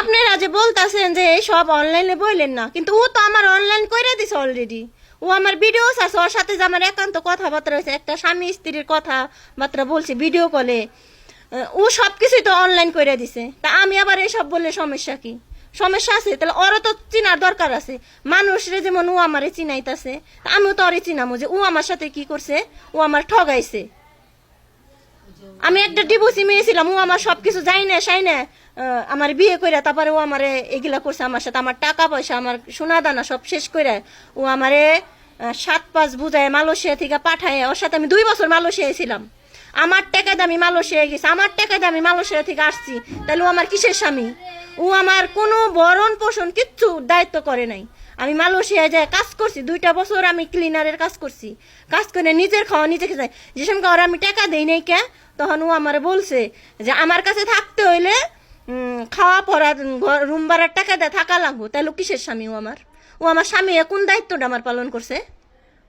আপনারা যে বলতেছেন যে সব অনলাইনে বললেন না, কিন্তু ও তো আমার অনলাইন করে দিছে অলরেডি ও আমার ভিডিও আছে, ওর সাথে যে আমার একান্ত কথাবার্তা হয়েছে একটা স্বামী স্ত্রীর কথাবার্তা বলছে ভিডিও কলে ও সব কিছুই তো অনলাইন করে দিছে। তা আমি আবার এসব বললে সমস্যা কি? সমস্যা আছে? তাহলে ওরও তো চিনার দরকার আছে। মানুষরে যেমন ও আমারে চিনাইতাছে, তা আমিও তো ওরে চিনামো যে ও আমার সাথে কি করছে? ও আমার ঠগাইছে। আমি একটা ডিভোর্সি মেয়ে ছিলাম, ও আমার সবকিছু যাই না সাই না। আমার বিয়ে করে তারপরে ও আমার এগুলা করছে আমার সাথে। আমার টাকা পয়সা, আমার সোনা দানা সব শেষ করে ও আমারে সাত পাঁচ বুঝায় মালয়েশিয়া থেকে পাঠায়। ওর সাথে আমি দুই বছর মালয়েশিয়ায় ছিলাম। আমার টাকা দামি মালয়েশিয়ায় গেছে। আমার টাকা দামি মালয়েশিয়া থেকে আসছি। তাহলে ও আমার কিসের স্বামী? ও আমার কোনো বরণ পোষণ কিচ্ছু দায়িত্ব করে নাই। আমি মালয়েশিয়ায় যায় কাজ করছি। দুইটা বছর আমি ক্লিনারের কাজ করছি। কাজ করে নিজের খাওয়া নিজে খেতে যে সময় ওর আমি টাকা দেই নাই কে তখন ও আমার বলছে যে আমার কাছে থাকতে হইলে খাওয়া পড়া রুম ভাড়ার টাকা দেয় থাকা লাগবো। তাহলে কিসের স্বামী ও আমার? ও আমার স্বামী কোন দায়িত্বটা আমার পালন করছে?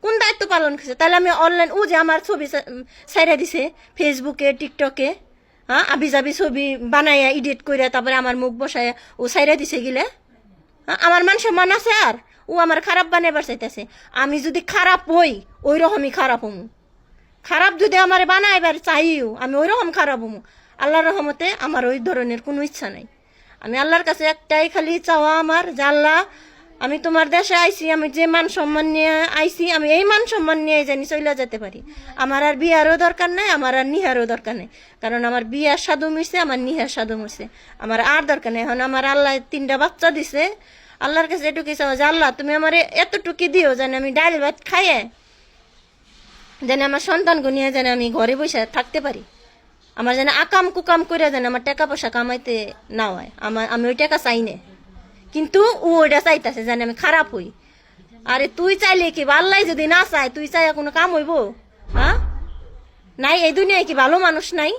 কোন দায়িত্ব পালন করছে? তাহলে আমি অনলাইন ও যে আমার ছবি সাইরা দিছে ফেসবুকে টিকটকে হ্যাঁ আবি যাবি ছবি বানাইয়া এডিট করে তারপরে আমার মুখ বসায় ও সাইরা দিছে গিলে। হ্যাঁ, আমার মান আছে আর? ও আমার খারাপ বানাইবার চাইতেছে। আমি যদি খারাপ হই ওই রকমই খারাপ হমু। খারাপ যদি আমার বানাইবার চাইও আমি ওই রকম খারাপ হমু। আল্লাহর রহমতে আমার ওই ধরনের কোনো ইচ্ছা নাই। আমি আল্লাহর কাছে একটাই খালি চাওয়া আমার, যে আল্লাহ, আমি তোমার দেশে আইছি, আমি যে মান সম্মান নিয়ে আইছি, আমি এই মান সম্মান নিয়ে জানি চলে যেতে পারি। আমার আর বিয়ারও দরকার নাই, আমার আর নিহারও দরকার নেই। কারণ আমার বিয়ার সাধু মিশছে আমার নিহার সাধু মিশছে আমার আর দরকার নেই। এখন আমার আল্লাহ তিনটা বাচ্চা দিছে। আল্লাহর কাছে এটুকুই চাওয়া যে, আল্লাহ, তুমি আমার এতটুকু দিও, যেন আমি ডাল ভাত খাইয়ে যেন আমার সন্তানকে নিয়ে যেন আমি ঘরে বসে থাকতে পারি। আমার যেন আকাম কুকাম করে যেন আমার টাকা পয়সা কামাইতে না হয়। আমার আমি ওই টাকা চাই না। কিন্তু ও ওইটা চাইতেছে যেন আমি খারাপ হই। আরে তুই চাইলে কি আল্লাহ যদি না চায়, তুই চাই কোনো কাম হইব? হ্যাঁ? নাই, এই দুনিয়ায় কি ভালো মানুষ নাই?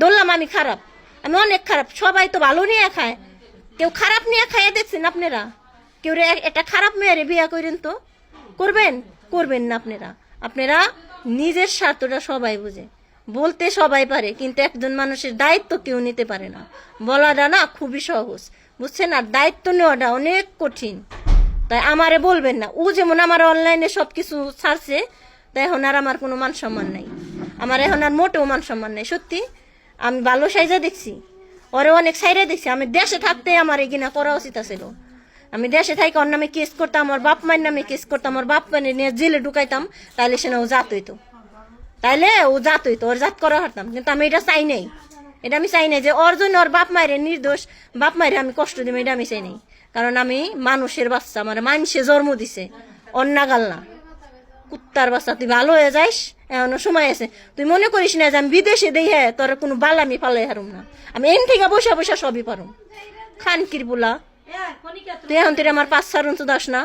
ধরলাম আমি খারাপ। আমি অনেক খারাপ। সবাই তো ভালো নিয়ে খায়। কেউ খারাপ নিয়ে খাইয়ে দেখছেন আপনারা? কেউ একটা খারাপ মেয়েরে বিয়া করেন তো? করবেন? করবেন না আপনারা। আপনারা নিজের স্বার্থটা সবাই বুঝে। বলতে সবাই পারে, কিন্তু একজন মানুষের দায়িত্ব কেউ নিতে পারে না। বলাটা না খুবই সহজ, বুঝছেন? আর দায়িত্ব নেওয়াটা অনেক কঠিন। তাই আমারে বলবেন না, ও যেমন আমার অনলাইনে সব কিছু ছাড়ছে, তাই এখন আর আমার কোনো মান সম্মান নাই। আমার এখন আর মোটেও মান সম্মান নাই, সত্যি? আমি ভালো সাইজা দেখছি, ওরে অনেক সাইডে দেখছি, আমি দেশে থাকতে আমার এগিনা করা উচিত ছিল আমি দেশে থাকি ওর নামে কেস করতাম আমার বাপ মায়ের নামে কেস করতাম আমার বাপ মানে নিয়ে জেলে ঢুকাইতাম তাহলে সে না ও জাত হইতো। তাইলে ও জাত হইতো, ওর জাত করা হারতাম, কিন্তু আমি এটা চাই নাই। এটা আমি চাই নাই যে ওর জন্য ওর বাপ মায়ের নির্দোষ, বাপ মায়ের আমি কষ্ট দিব, এটা আমি চাই নাই। কারণ আমি মানুষের বাচ্চা, আমার মানুষে জন্ম দিছে অন্যাগাল না। কুত্তার বাচ্চা, তুই ভালো হয়ে যাইস, এখনও সময় আছে। তুই মনে করিস না যে আমি বিদেশে দেই হ্যাঁ তোর কোনো বাল আমি ফালাই হারুম না। আমি এন থেকে বসে বসে সবই পারুম। খান কির বুলা তুই এখন আমার পাঁচ সার তো দাস না।